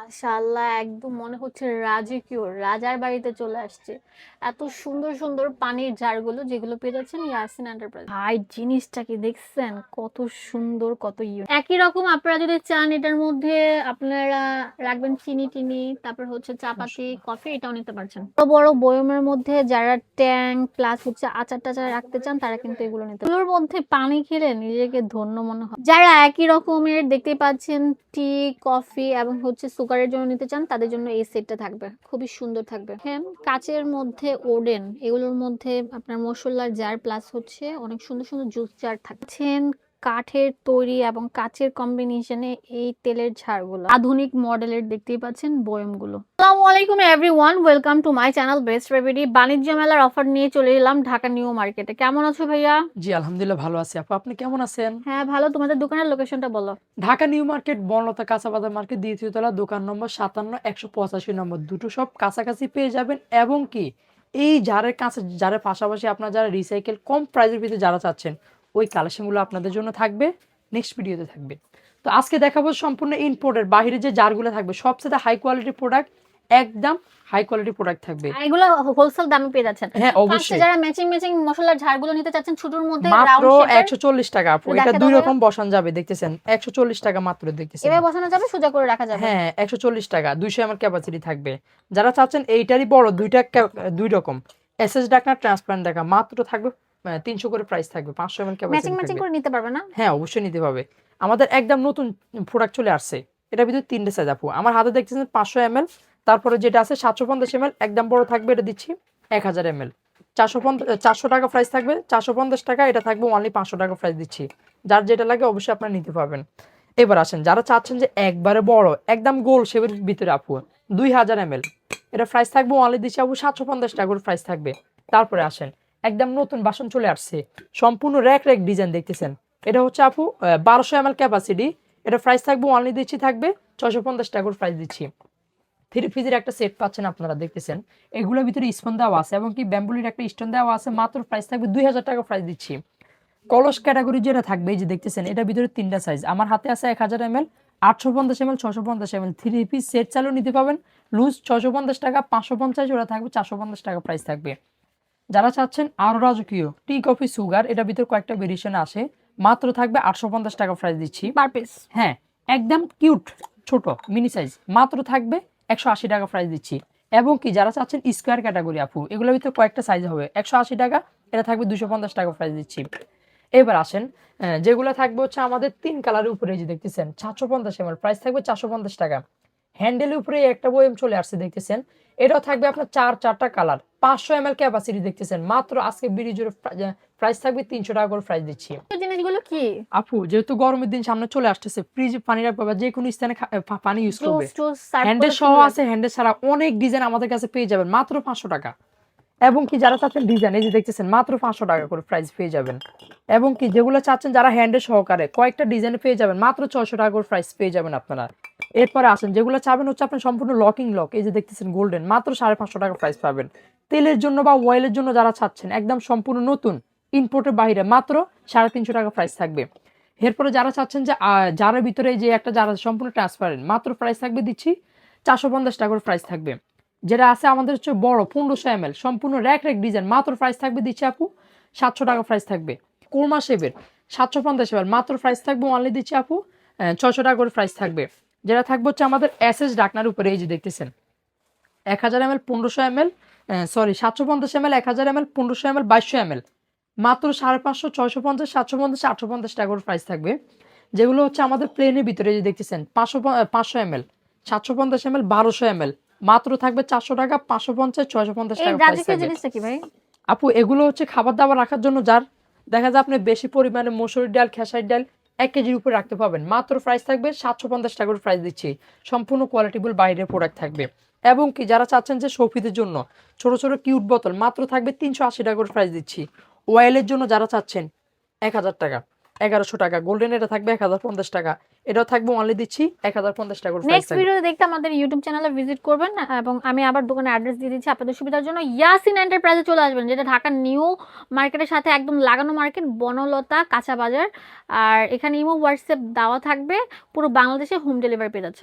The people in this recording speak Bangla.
মাশাআল্লাহ একদম মনে হচ্ছে রাজকীয় রাজার বাড়িতে চলে আসছে। এত সুন্দর সুন্দর পানির জারগুলো যেগুলো পেয়ে যাচ্ছেন ইয়াসিন এন্টারপ্রাইজ। ভাই জিনিসটা কি দেখছেন কত সুন্দর কত ইউ একই রকম আপনারা যদি চান এটার মধ্যে আপনারা রাখবেন চিনি টিনি তারপর হচ্ছে চাপাতি কফি এটাও নিতে পারছেন। বড় বড় বয়মের মধ্যে যারা ট্যাঙ্ক প্লাস হচ্ছে আচার টাচার রাখতে চান তারা কিন্তু এগুলো নিতে এগুলোর মধ্যে পানি খেলে নিজেকে ধন্য মনে হয়। যারা একই রকমের দেখতে পাচ্ছেন টি কফি এবং হচ্ছে সুগারের জন্য নিতে চান, তাদের জন্য এই সেটটা থাকবে। খুবই সুন্দর থাকবে। হ্যাঁ কাচের মধ্যে ওডেন, এগুলোর মধ্যে আপনার মশলার জার প্লাস হচ্ছে অনেক সুন্দর সুন্দর জুস জার থাকছেন কাঠের তৈরি এবং কাচের কম্বিনেশনে এই তেলের ঝাড়গুলো আধুনিক মডেলের দেখতেই পাচ্ছেন বয়মগুলো। আসসালামু আলাইকুম everyone welcome to my channel best রেভিডি বাণিজ্য মেলার অফার নিয়ে চলে এলাম ঢাকা নিউ মার্কেটে। কেমন আছো ভাইয়া? জি আলহামদুলিল্লাহ ভালো আছি। আপু আপনি কেমন আছেন? হ্যাঁ ভালো। তোমাদের দোকানের লোকেশনটা বলো। ঢাকা নিউ মার্কেট বনলতা কাঁচাবাজার মার্কেট দ্বিতীয় তলা দোকান নম্বর সাতান্ন একশো পঁচাশি নম্বর। দুটো সব কাছাকাছি পেয়ে যাবেন। এবং কি এই জারের কাছে জারের পাশাপাশি আপনার যারা রিসাইকেল কম প্রাইসের ভিতরে যারা চাচ্ছেন ওই কালেকশনগুলো আপনাদের জন্য থাকবে নেক্সট ভিডিওতে থাকবে। তো আজকে দেখাবো সম্পূর্ণ ইম্পোর্টের বাইরে যে জারগুলো থাকবে সবচেয়ে হাই কোয়ালিটি প্রোডাক্ট একদম হাই কোয়ালিটি প্রোডাক্ট থাকবে। এগুলো হোলসেল দামে পেয়ে যাচ্ছেন। হ্যাঁ অবশ্যই। যারা ম্যাচিং ম্যাচিং মশলার ঝাড়গুলো নিতে চাচ্ছেন ছোটর মধ্যে মাত্র রাউন্ড শেপের একশো চল্লিশ টাকা আপু। এটা দুই রকম বসান যাবে দেখতেছেন? একশো চল্লিশ টাকা মাত্র দেখতেছেন। এভাবে বসানো যাবে সোজা করে রাখা যাবে। হ্যাঁ একশো চল্লিশ টাকা দুইশো এমএল ক্যাপাসিটি থাকবে। যারা চাচ্ছেন এইটারই বড় দুইটা দুই রকম। এসএস ডাকনা ট্রান্সপ্লান্ট দেখা মাত্র থাকবে তিনশো করে প্রাইস থাকবে পাঁচশো এমএল ম্যাচিং ম্যাচিং করে নিতে পারবে না? হ্যাঁ অবশ্যই নিতে হবে আমাদের একদম নতুন প্রোডাক্ট চলে আসছে। এটার ভিতরে তিনটে সাইজ আপু। আমার হাতে দেখতেছেন পাঁচশো এমএল তারপরে যেটা আছে সাতশো পঞ্চাশ এমএল একদম বড় থাকবে এটা দিচ্ছি এক হাজার এমএল চারশো পঞ্চাশ চারশো টাকা প্রাইস থাকবে চারশো পঞ্চাশ টাকা এটা থাকবে অনলি পাঁচশো টাকা প্রাইস দিচ্ছি। যার যেটা লাগে অবশ্যই আপনারা নিতে পারবেন। এবার আসেন যারা চাচ্ছেন যে একবারে বড় একদম গোল শেপের ভিতরে আপু দুই হাজার এমএল এটা প্রাইস থাকবে অনলি দিচ্ছি আপু সাতশো পঞ্চাশ টাকা করে প্রাইস থাকবে। তারপরে আসেন একদম নতুন বাসন চলে আসছে। সম্পূর্ণ র্যাক র্যাক ডিজাইন দেখতেছেন। এটা হচ্ছে আপু বারোশো এমএল ক্যাপাসিটি এটা প্রাইস থাকবে অনলি দিচ্ছি, থাকবে ছশো পঞ্চাশ টাকা করে প্রাইস দিচ্ছি। থ্রি ফ্রিজের একটা সেট পাচ্ছেন আপনারা, দেখতেছেন। এগুলোর ভিতরে স্পন দেওয়া আছে এবং কি ব্যাম্বুলির একটা স্টোন দেওয়া আছে, মাত্র প্রাইস থাকবে দুই হাজার টাকা প্রাইস দিচ্ছি। কলস ক্যাটাগরি যেটা থাকবে, এই যে দেখতেছেন, এটার ভিতরে তিনটা সাইজ আমার হাতে আছে এক হাজার এম এল আটশো পঞ্চাশ এম এল ছশো পঞ্চাশ M L three piece set চালু নিতে পাবেন। লুজ ছশো পঞ্চাশ টাকা, পাঁচশো পঞ্চাশ ওরা থাকবে চারশো পঞ্চাশ টাকা প্রাইস থাকবে। যারা চাচ্ছেন আরও রাজকীয় টি কফি সুগার এটার ভিতরে কয়েকটা ভেরিয়েশন আসে মাত্র থাকবে আটশো পঞ্চাশ টাকা প্রাইস দিচ্ছি। পার পিস হ্যাঁ একদম কিউট ছোট মিনি সাইজ মাত্র থাকবে একশো আশি টাকা প্রাইস দিচ্ছি। এবং কি যারা চাচ্ছেন স্কোয়ার ক্যাটাগরি আপু এগুলোর ভিতরে কয়েকটা সাইজ হবে। একশো আশি টাকা এটা থাকবে দুশো পঞ্চাশ টাকা প্রাইস দিচ্ছি। এবার আসেন যেগুলো থাকবে হচ্ছে আমাদের তিন কালারের উপরে যে দেখতেছেন চারশো পঞ্চাশ এমএল প্রাইস থাকবে চারশো পঞ্চাশ টাকা। হ্যান্ডেলের উপরে একটা বয়ম চলে আসছে দেখতেছেন। এটাও থাকবে আপনার চার চারটা কালার। পাঁচশো এমএল ক্যাপাসিটি দেখতেছেন। মাত্র আজকে বিড়ি জুড়ে প্রাইস থাকবে তিনশো টাকা করে প্রাইস দিচ্ছি। জিনিসগুলো কি? আপু যেহেতু গরমের দিন সামনে চলে আসতেছে ফ্রিজে পানি রাখবে বা যে কোনো স্থানে পানি ইউজ করবে। জুস হ্যান্ডেল সহ আছে হ্যান্ডেল ছাড়া অনেক ডিজাইন আমাদের কাছে পেয়ে যাবেন মাত্র পাঁচশো টাকা। এবং কি যারা চাচ্ছেন ডিজাইন এই যে দেখতেছেন মাত্র পাঁচশো টাকা করে প্রাইস পেয়ে যাবেন। এবং কি যেগুলো চাচ্ছেন যারা হ্যান্ডেল সহকারে কয়েকটা ডিজাইন পেয়ে যাবেন মাত্র ছশো টাকা করে প্রাইস পেয়ে যাবেন আপনারা। এরপরে আসেন, যেগুলো চাবেন হচ্ছে আপনার সম্পূর্ণ লকিং লক এই যে দেখতেছেন গোল্ডেন মাত্র সাড়ে পাঁচশো টাকা প্রাইস পাবেন। তেলের জন্য বা অয়েলের জন্য যারা চাচ্ছেন, একদম সম্পূর্ণ নতুন ইম্পোর্টের বাইরে, মাত্র সাড়ে তিনশো টাকা প্রাইস থাকবে। এরপরে যারা চাচ্ছেন যে জারের ভিতরে যে একটা আছে সম্পূর্ণ ট্রান্সপারেন্ট মাত্র প্রাইস থাকবে দিচ্ছি চারশো পঞ্চাশ টাকা করে প্রাইস থাকবে। যেটা আছে আমাদের হচ্ছে বড়, পনেরোশো এম এল সম্পূর্ণ র্যাক র্যাক ডিজাইন মাত্র প্রাইস থাকবে দিচ্ছি আপু সাতশো টাকা প্রাইস থাকবে। কোরমা শেপের সাতশো পঞ্চাশ এম মাত্র প্রাইস থাকবে অনলি দিচ্ছি আপু ছশো টাকা করে প্রাইস থাকবে। যেটা থাকবে হচ্ছে আমাদের এস এস ডাকনার উপরে এই যে দেখতেছেন। এক হাজার এম এল পনেরোশো এম এল সরি সাতশো পঞ্চাশ এম এল এক হাজার এম এল পনেরোশো এম এল বাইশশো এম এল। মাত্র সাড়ে পাঁচশো ছয়শো পঞ্চাশ সাতশো পঞ্চাশ আটশো পঞ্চাশ টাকা করে প্রাইস থাকবে। যেগুলো হচ্ছে আমাদের প্লেনের ভিতরে যে দেখতেছেন পাঁচশো পাঁচশো এম এল সাতশো পঞ্চাশ এম এল বারোশো এম এল। মাত্র থাকবে চারশো টাকা পাঁচশো পঞ্চাশ ছয়শো পঞ্চাশ টাকা আপু এগুলো হচ্ছে খাবার দাবার রাখার জন্য যার দেখা যায় আপনি বেশি পরিমাণে মসুরির ডাল খেসারির ডাল এক কেজির উপরে রাখতে পাবেন মাত্র প্রাইস থাকবে সাতশো পঞ্চাশ টাকার প্রাইস দিচ্ছি। সম্পূর্ণ কোয়ালিটিবল বাইরের প্রোডাক্ট থাকবে। এবং কি যারা চাচ্ছেন যে সৌফিদের জন্য, ছোট ছোট কিউট বোতল মাত্র থাকবে তিনশো আশি টাকা করে প্রাইস দিচ্ছি। ওয়েলের জন্য যারা চাচ্ছেন, এক হাজার টাকা। এগারোশো টাকা। গোল্ডেন এটা থাকবে এক হাজার পঞ্চাশ টাকা। এটাও থাকবে অনলি দিচ্ছি এক হাজার পঞ্চাশ টাকা নেক্সট ভিডিও দেখতে আমাদের ইউটিউব চ্যানেলে ভিজিট করবেন এবং আমি আবার দোকানে অ্যাড্রেস দিয়ে দিচ্ছি আপনাদের সুবিধার জন্য। ইয়াসিন এন্টারপ্রাইজে চলে আসবেন যেটা ঢাকার নিউ মার্কেটের সাথে একদম লাগানো মার্কেট বনলতা কাঁচা বাজার। আর এখানে ইমো হোয়াটসঅ্যাপ দেওয়া থাকবে পুরো বাংলাদেশে হোম ডেলিভারি পেয়ে যাচ্ছে